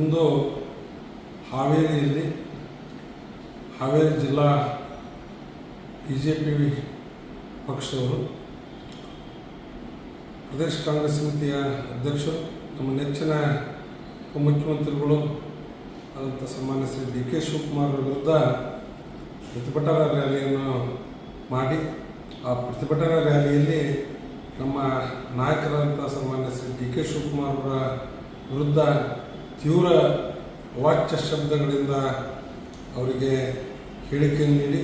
ಇಂದು ಹಾವೇರಿಯಲ್ಲಿ ಹಾವೇರಿ ಜಿಲ್ಲಾ B J P ಪಕ್ಷದವರು, ಪ್ರದೇಶ ಕಾಂಗ್ರೆಸ್ ಸಮಿತಿಯ ಅಧ್ಯಕ್ಷರು, ನಮ್ಮ ನೆಚ್ಚಿನ ಉಪಮುಖ್ಯಮಂತ್ರಿಗಳು ಆದಂಥ ಸನ್ಮಾನ್ಯ ಶ್ರೀ ಡಿ ಕೆ ಶಿವಕುಮಾರ್ ವಿರುದ್ಧ ಪ್ರತಿಭಟನಾ ರ್ಯಾಲಿಯನ್ನು ಮಾಡಿ, ಆ ಪ್ರತಿಭಟನಾ ರ್ಯಾಲಿಯಲ್ಲಿ ನಮ್ಮ ನಾಯಕರಾದಂಥ ಸನ್ಮಾನ್ಯ ಶ್ರೀ ಡಿ ಕೆ ಶಿವಕುಮಾರ್ ಅವರ ವಿರುದ್ಧ ತೀವ್ರ ವಾಚ್ಯ ಶಬ್ದಗಳಿಂದ ಅವರಿಗೆ ಹೇಳಿಕೆ ನೀಡಿ,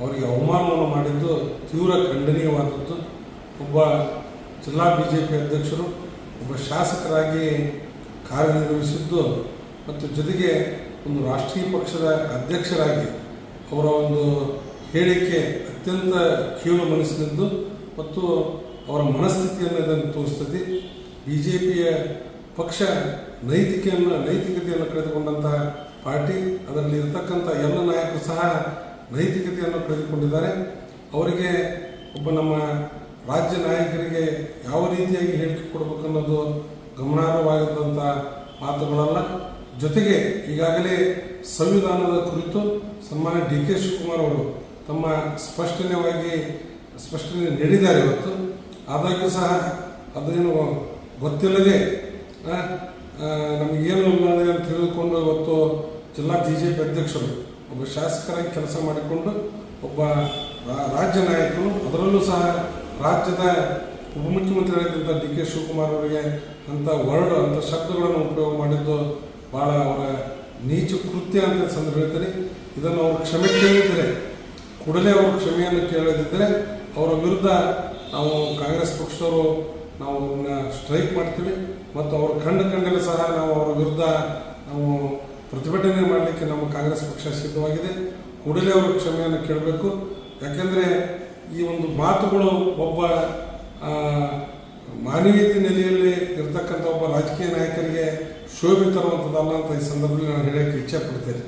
ಅವರಿಗೆ ಅವಮಾನವನ್ನು ಮಾಡಿದ್ದು ತೀವ್ರ ಖಂಡನೀಯವಾದದ್ದು. ಒಬ್ಬ ಜಿಲ್ಲಾ ಬಿ ಜೆ ಪಿ ಅಧ್ಯಕ್ಷರು, ಒಬ್ಬ ಶಾಸಕರಾಗಿ ಕಾರ್ಯನಿರ್ವಹಿಸಿದ್ದು ಮತ್ತು ಜೊತೆಗೆ ಒಂದು ರಾಷ್ಟ್ರೀಯ ಪಕ್ಷದ ಅಧ್ಯಕ್ಷರಾಗಿ ಅವರ ಒಂದು ಹೇಳಿಕೆ ಅತ್ಯಂತ ಕೀಳು ಮನಸ್ಸಿನದ್ದು ಮತ್ತು ಅವರ ಮನಸ್ಥಿತಿಯನ್ನು ಇದನ್ನು ತೋರಿಸ್ತದೆ. ಬಿ ಜೆ ಪಕ್ಷ ನೈತಿಕೆಯನ್ನು, ನೈತಿಕತೆಯನ್ನು ಕಳೆದುಕೊಂಡಂತಹ ಪಾರ್ಟಿ, ಅದರಲ್ಲಿ ಇರತಕ್ಕಂಥ ಎಲ್ಲ ನಾಯಕರು ಸಹ ನೈತಿಕತೆಯನ್ನು ಕಳೆದುಕೊಂಡಿದ್ದಾರೆ. ಅವರಿಗೆ ಒಬ್ಬ ನಮ್ಮ ರಾಜ್ಯ ನಾಯಕರಿಗೆ ಯಾವ ರೀತಿಯಾಗಿ ಹೇಳಿಕೆ ಕೊಡಬೇಕನ್ನೋದು ಗಮನಾರ್ಹವಾಗಿದ್ದಂಥ ಮಾತುಗಳಲ್ಲ. ಜೊತೆಗೆ ಈಗಾಗಲೇ ಸಂವಿಧಾನದ ಕುರಿತು ಸನ್ಮಾನ್ಯ ಡಿ ಕೆ ಶಿವಕುಮಾರ್ ಅವರು ತಮ್ಮ ಸ್ಪಷ್ಟನೆಯವಾಗಿ ಸ್ಪಷ್ಟನೆ ನೀಡಿದ್ದಾರೆ ಇವತ್ತು. ಆದಾಗ್ಯೂ ಸಹ ಅದೇನು ಗೊತ್ತಿಲ್ಲದೆ ನಮಗೇನು ಇಲ್ಲ ಅಂತ ತಿಳಿದುಕೊಂಡು ಇವತ್ತು ಜಿಲ್ಲಾ ಬಿ ಜೆ ಪಿ ಅಧ್ಯಕ್ಷರು ಒಬ್ಬ ಶಾಸಕರಾಗಿ ಕೆಲಸ ಮಾಡಿಕೊಂಡು ಒಬ್ಬ ರಾಜ್ಯ ನಾಯಕರು, ಅದರಲ್ಲೂ ಸಹ ರಾಜ್ಯದ ಉಪಮುಖ್ಯಮಂತ್ರಿಯಾಗಿದ್ದಂಥ ಡಿ ಕೆ ಶಿವಕುಮಾರ್ ಅವರಿಗೆ ಅಂಥ ವರ್ಡ್, ಅಂಥ ಶಬ್ದಗಳನ್ನು ಉಪಯೋಗ ಮಾಡಿದ್ದು ಭಾಳ ಅವರ ನೀಚ ಕೃತ್ಯ ಅಂತ ಸಂದರ್ಭ ಹೇಳ್ತಾರೆ ಇದನ್ನು ಅವರು ಕ್ಷಮೆ ಕೇಳಿದರೆ, ಕೂಡಲೇ ಅವರು ಕ್ಷಮೆಯನ್ನು ಕೇಳದಿದ್ದರೆ, ಅವರ ವಿರುದ್ಧ ನಾವು ಕಾಂಗ್ರೆಸ್ ಪಕ್ಷದವರು ನಾವು ಅವ್ರನ್ನ ಸ್ಟ್ರೈಕ್ ಮಾಡ್ತೀವಿ ಮತ್ತು ಅವ್ರ ಕಂಡು ಕಂಡಲ್ಲಿ ಸಹ ನಾವು ಅವರ ವಿರುದ್ಧ ನಾವು ಪ್ರತಿಭಟನೆ ಮಾಡಲಿಕ್ಕೆ ನಮ್ಮ ಕಾಂಗ್ರೆಸ್ ಪಕ್ಷ ಸಿದ್ಧವಾಗಿದೆ. ಕೂಡಲೇ ಅವರು ಕ್ಷಮೆಯನ್ನು ಕೇಳಬೇಕು. ಯಾಕೆಂದರೆ ಈ ಒಂದು ಮಾತುಗಳು ಒಬ್ಬ ಮಾನವೀಯತೆ ನೆಲೆಯಲ್ಲಿ ಇರ್ತಕ್ಕಂಥ ಒಬ್ಬ ರಾಜಕೀಯ ನಾಯಕರಿಗೆ ಶೋಭೆ ತರುವಂಥದ್ದಲ್ಲ ಅಂತ ಈ ಸಂದರ್ಭದಲ್ಲಿ ನಾನು ಹೇಳೋಕ್ಕೆ ಇಚ್ಛೆ ಪಡ್ತೇನೆ.